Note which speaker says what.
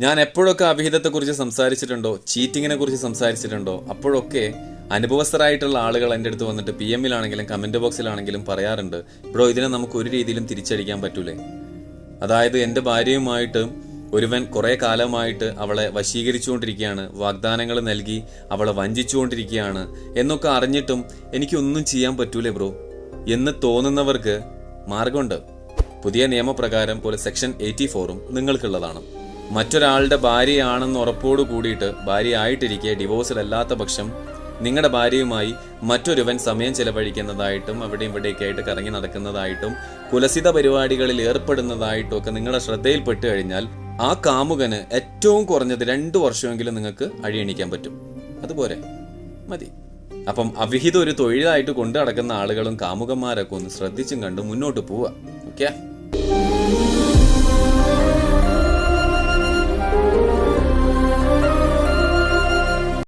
Speaker 1: ഞാൻ എപ്പോഴൊക്കെ അവിഹിതത്തെക്കുറിച്ച് സംസാരിച്ചിട്ടുണ്ടോ ചീറ്റിങ്ങിനെ കുറിച്ച് സംസാരിച്ചിട്ടുണ്ടോ അപ്പോഴൊക്കെ അനുഭവസ്ഥരായിട്ടുള്ള ആളുകൾ എന്റെ അടുത്ത് വന്നിട്ട് പി എമ്മിലാണെങ്കിലും കമന്റ് ബോക്സിലാണെങ്കിലും പറയാറുണ്ട് ബ്രോ ഇതിനെ നമുക്ക് ഒരു രീതിയിലും തിരിച്ചടിക്കാൻ പറ്റൂലേ? അതായത് എന്റെ ഭാര്യയുമായിട്ട് ഒരുവൻ കുറേ കാലമായിട്ട് അവളെ വശീകരിച്ചുകൊണ്ടിരിക്കുകയാണ് വാഗ്ദാനങ്ങൾ നൽകി അവളെ വഞ്ചിച്ചുകൊണ്ടിരിക്കുകയാണ് എന്നൊക്കെ അറിഞ്ഞിട്ടും എനിക്കൊന്നും ചെയ്യാൻ പറ്റൂലേ ബ്രോ എന്ന് തോന്നുന്നവർക്ക് മാർഗമുണ്ട്. പുതിയ നിയമപ്രകാരം പോലെ സെക്ഷൻ എയ്റ്റി ഫോറും നിങ്ങൾക്കുള്ളതാണ്. മറ്റൊരാളുടെ ഭാര്യയാണെന്ന് ഉറപ്പോടു കൂടിയിട്ട് ഭാര്യയായിട്ടിരിക്കെ ഡിവോഴ്സിലല്ലാത്ത പക്ഷം നിങ്ങളുടെ ഭാര്യയുമായി മറ്റൊരുവൻ സമയം ചെലവഴിക്കുന്നതായിട്ടും അവിടെയും ഇവിടെയൊക്കെ ആയിട്ട് കറങ്ങി നടക്കുന്നതായിട്ടും കുലസിത പരിപാടികളിൽ ഏർപ്പെടുന്നതായിട്ടും ഒക്കെ നിങ്ങളുടെ ശ്രദ്ധയിൽപ്പെട്ട് കഴിഞ്ഞാൽ ആ കാമുകന് ഏറ്റവും കുറഞ്ഞത് രണ്ടു വർഷമെങ്കിലും നിങ്ങൾക്ക് അഴിയണിക്കാൻ പറ്റും. അതുപോലെ മതി. അപ്പം അവിഹിതം ഒരു തൊഴിലായിട്ട് കൊണ്ടു നടക്കുന്ന ആളുകളും കാമുകന്മാരൊക്കെ ഒന്ന് ശ്രദ്ധിച്ചും കണ്ട് മുന്നോട്ട് പോവുക. ഓക്കെ?